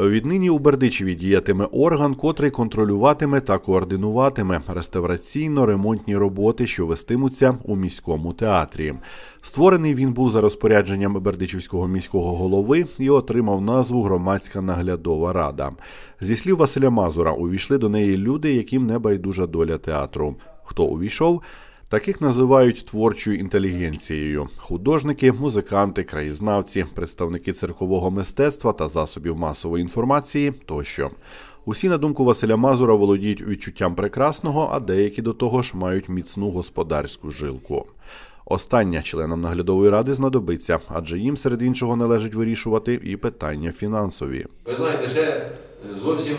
Віднині у Бердичеві діятиме орган, котрий контролюватиме та координуватиме реставраційно-ремонтні роботи, що вестимуться у міському театрі. Створений він був за розпорядженням Бердичівського міського голови і отримав назву Громадська наглядова рада. Зі слів Василя Мазура, увійшли до неї люди, яким не байдужа доля театру. Хто увійшов? Таких називають творчою інтелігенцією: художники, музиканти, краєзнавці, представники циркового мистецтва та засобів масової інформації тощо. Усі, на думку Василя Мазура, володіють відчуттям прекрасного, а деякі до того ж мають міцну господарську жилку. Остання членам наглядової ради знадобиться, адже їм серед іншого належить вирішувати і питання фінансові. Ви знаєте, ще е, зовсім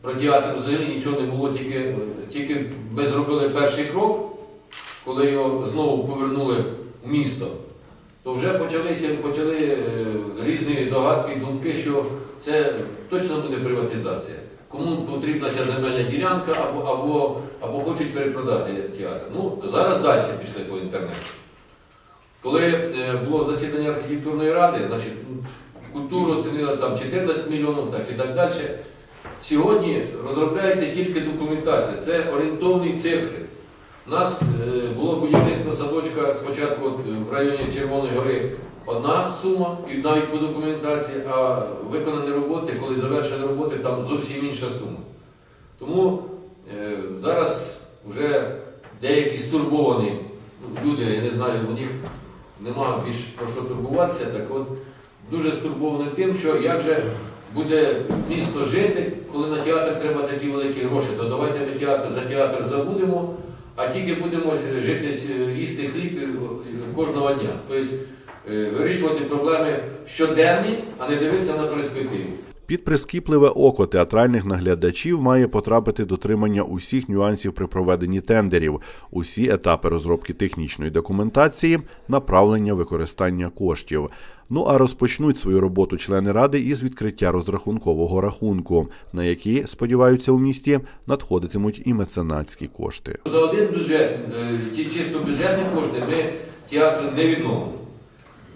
про театр взагалі нічого не було, тільки, е, тільки ми зробили перший крок, коли його знову повернули в місто, то вже почалися почали е, різні догадки, думки, що це точно буде приватизація. Кому потрібна ця земельна ділянка або, або, або хочуть перепродати театр. Ну, зараз далі пішли по інтернету. Коли е, було засідання архітектурної ради, значить, культуру оцінили там 14 мільйонів, так і так далі. Сьогодні розробляється тільки документація, це орієнтовні цифри. У нас е, було будівництво садочка спочатку в районі Червоної гори одна сума, і навіть по документації, а виконані роботи, коли завершені роботи, там зовсім інша сума. Тому е, зараз вже деякі стурбовані люди, я не знаю, у них нема більш про що турбуватися, так от дуже стурбовані тим, що як же буде місто жити, коли на театр треба такі великі гроші, то давайте ми театр за театр забудемо, а тільки будемо жити, їсти хліб е, кожного дня. Тобто е, вирішувати проблеми щоденні, а не дивитися на перспективу. Під прискіпливе око театральних наглядачів має потрапити дотримання усіх нюансів при проведенні тендерів, усі етапи розробки технічної документації, направлення використання коштів. Ну а розпочнуть свою роботу члени ради із відкриття розрахункового рахунку, на які сподіваються у місті надходитимуть і меценатські кошти. За один бюджет, е, ті чисто бюджетні кошти, ми театр не відновимо.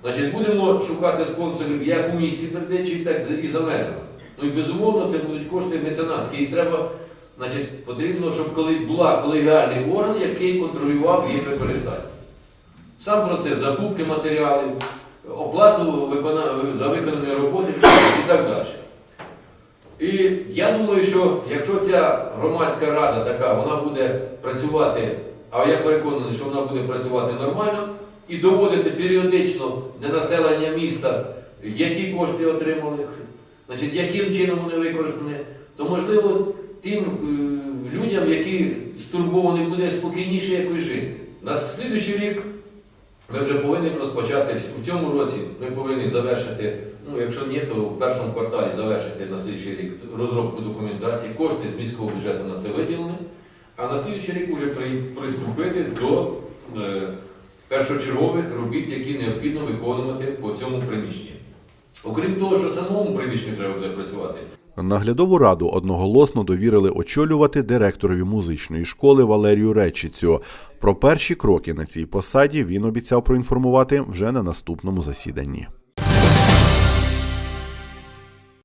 Значить, будемо шукати спонсорів як у місті Бердичеві, так і за межами. Ну і безумовно це будуть кошти меценатські. Їх треба, значить, потрібно, щоб коли була колегіальний орган, який контролював їх використання. Сам процес закупки матеріалів, оплату викона- за виконані роботи і так далі. І я думаю, що якщо ця громадська рада така, вона буде працювати, а я переконаний, що вона буде працювати нормально і доводити періодично для населення міста, які кошти отримали, значить, яким чином вони використані, то можливо тим е, людям, які стурбовані, буде спокійніше якось жити. На слідуючий рік ми вже повинні розпочати в цьому році. Ми повинні завершити. Ну, якщо ні, то в першому кварталі завершити на слідчий рік розробку документації. Кошти з міського бюджету на це виділені. А на слідчий рік вже приступити до е, першочергових робіт, які необхідно виконувати по цьому приміщенні. Окрім того, що самому приміщенню треба буде працювати. Наглядову раду одноголосно довірили очолювати директорові музичної школи Валерію Речицю. Про перші кроки на цій посаді він обіцяв проінформувати вже на наступному засіданні.